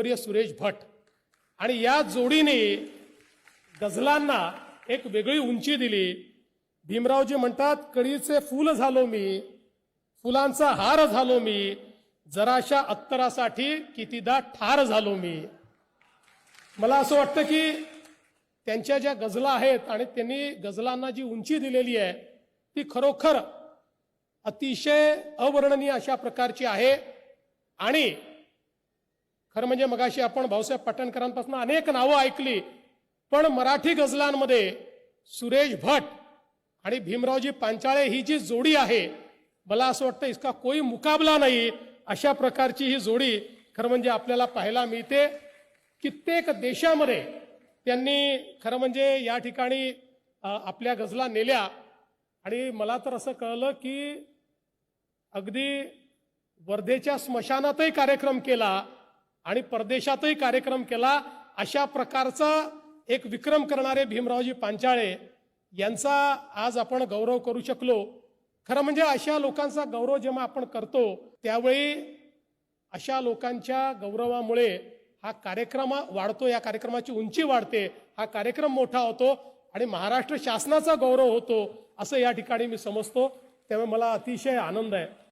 कविवर्य सुरेश भट आणि या जोडीने गझलांना एक वेगळी उंची दिली. भीमरावजी म्हणतात कळीचे फूल झालो मी फुलांचा हार झालो मी जराशा अत्तरासाठी कितीदा ठार झालो मी. मला असं वाटतं की त्यांच्या ज्या गझला आहेत आणि त्यांनी गझलांना जी उंची दिलेली आहे ती खरोखर अतिशय अवर्णनीय अशा प्रकारची आहे. आणि खरं म्हणजे मगाशी आपण भाऊसाहेब पाटणकरांपासून अनेक नावं ऐकली पण मराठी गझलांमध्ये सुरेश भट आणि भीमरावजी पांचाळे ही जी जोडी आहे मला असं वाटतं इसका कोई मुकाबला नाही अशा प्रकारची ही जोडी खरं म्हणजे आपल्याला पाहायला मिळते. कित्येक देशामध्ये त्यांनी खरं म्हणजे या ठिकाणी आपल्या गझला नेल्या आणि मला तर असं कळलं की अगदी वर्धेच्या स्मशानातही कार्यक्रम केला. आणि परदेशातही कार्यक्रम केला. अशा प्रकारचा एक विक्रम करणारे भीमरावजी पांचाळे यांचा आज आपण गौरव करू शकलो. खरं म्हणजे अशा लोकांचा गौरव जेव्हा आपण करतो त्यावेळी अशा लोकांच्या गौरवामुळे हा कार्यक्रम वाढतो या कार्यक्रमाची उंची वाढते. हा कार्यक्रम मोठा होतो आणि महाराष्ट्र शासनाचा गौरव होतो असं या ठिकाणी मी समजतो. त्यामुळे मला अतिशय आनंद आहे.